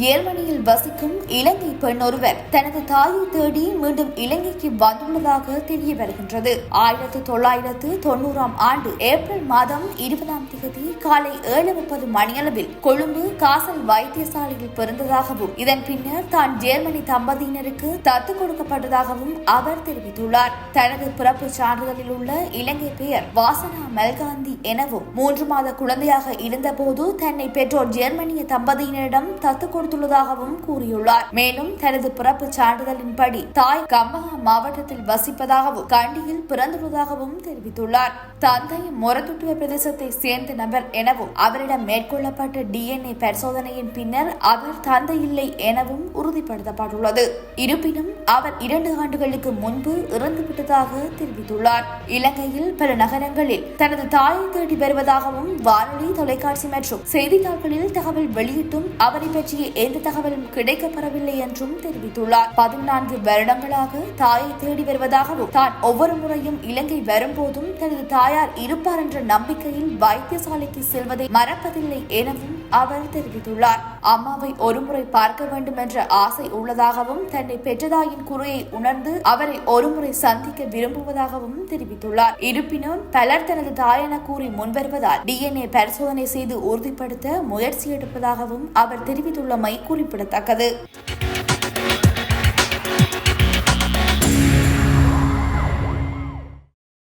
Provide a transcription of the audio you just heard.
ஜெர்மனியில் வசிக்கும் இலங்கை பெண் ஒருவர் தனது தாயை தேடி மீண்டும் இலங்கைக்கு வந்துள்ளதாக தெரிய வருகின்றது. ஆயிரத்து தொள்ளாயிரத்து தொண்ணூறாம் ஆண்டு ஏப்ரல் மாதம் இருபதாம் தேதி காலை ஏழு முப்பது மணியளவில் கொழும்பு காசல் வைத்தியசாலையில் பிறந்ததாகவும் இதன் பின்னர் தான் ஜெர்மனி தம்பதியினருக்கு தத்து கொடுக்கப்பட்டதாகவும் அவர் தெரிவித்துள்ளார். தனது பிறப்பு சான்றிதழில் உள்ள இலங்கை பெயர் வாசனா மெல்காந்தி எனவும் மூன்று மாத குழந்தையாக இருந்தபோது தன்னை பெற்றோர் ஜெர்மனிய தம்பதியினரிடம் தத்து கொடுத்துள்ளதாகவும் கூறியுள்ளார். மேலும் தனது பிறப்பு சான்றிதழின்படி தாய் கம்பஹா மாவட்டத்தில் வசிப்பதாகவும் கண்டியில் பிறந்துள்ளதாகவும் தெரிவித்துள்ளார். தந்தை மொரத்துட்டுவ பிரதேசத்தை சேர்ந்த நபர் எனவும் அவரிடம் மேற்கொள்ளப்பட்ட டிஎன்ஏ பரிசோதனையின் பின்னர் அவர் தந்தை இல்லை எனவும் உறுதிப்படுத்தப்பட்டுள்ளது. இருப்பினும் அவர் இரண்டு ஆண்டுகளுக்கு முன்பு இறந்துவிட்டதாக தெரிவித்துள்ளார். இலங்கையில் பல நகரங்களில் தனது தாயை தேடி வருவதாகவும் வானொலி தொலைக்காட்சி மற்றும் செய்தித்தாள்களில் தகவல் வெளியிட்டும் அவரை பற்றிய எந்த தகவலும் கிடைக்கப்பெறவில்லை என்றும் தெரிவித்துள்ளார். பதினான்கு வருடங்களாக தாயை தேடி வருவதாகவும் தான் ஒவ்வொரு முறையும் இலங்கை வரும்போதும் தனது தாயார் இருப்பார் என்ற நம்பிக்கையில் வைத்தியசாலைக்கு செல்வதை மறப்பதில்லை எனவும் அவர் தெரிவித்துள்ளார். அம்மாவை ஒருமுறை பார்க்க வேண்டும் என்ற ஆசை உள்ளதாகவும் தன்னை பெற்றதாயின் குறையை உணர்ந்து அவரை ஒருமுறை சந்திக்க விரும்புவதாகவும் தெரிவித்துள்ளார். இருப்பினும் பலர் தனது தாயென கூறி முன்வருவதால் டிஎன்ஏ பரிசோதனை செய்து உறுதிப்படுத்த முயற்சி எடுப்பதாகவும் அவர் தெரிவித்துள்ளமை குறிப்பிடத்தக்கது.